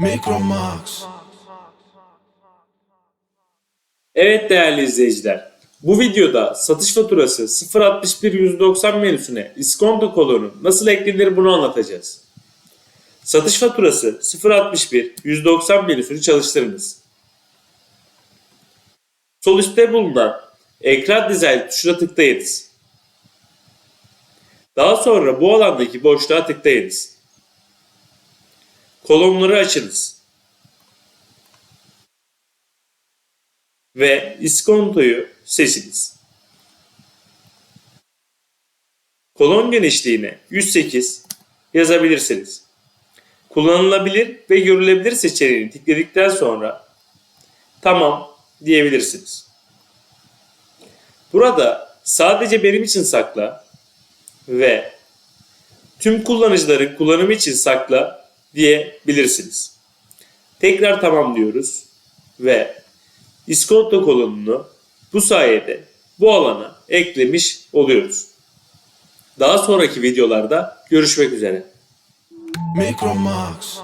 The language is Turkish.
Micromax. Evet değerli izleyiciler. Bu videoda satış faturası 061 190 menüsüne iskonto kolonu nasıl eklenir bunu anlatacağız. Satış faturası 061 190 menüsünü çalıştırınız. Sol üstte bulunan ekran dizayn tuşuna tıklayınız. Daha sonra bu alandaki boşluğa tıklayınız. Kolonları açınız. ve iskontoyu seçiniz. Kolon genişliğine 108 yazabilirsiniz. Kullanılabilir ve görülebilir seçeneğini tıkladıktan sonra tamam diyebilirsiniz. Burada sadece benim için sakla ve tüm kullanıcıların kullanımı için sakla diyebilirsiniz. Tekrar tamam diyoruz ve iskonto kolonunu bu sayede bu alana eklemiş oluyoruz. Daha sonraki videolarda görüşmek üzere. Micromax.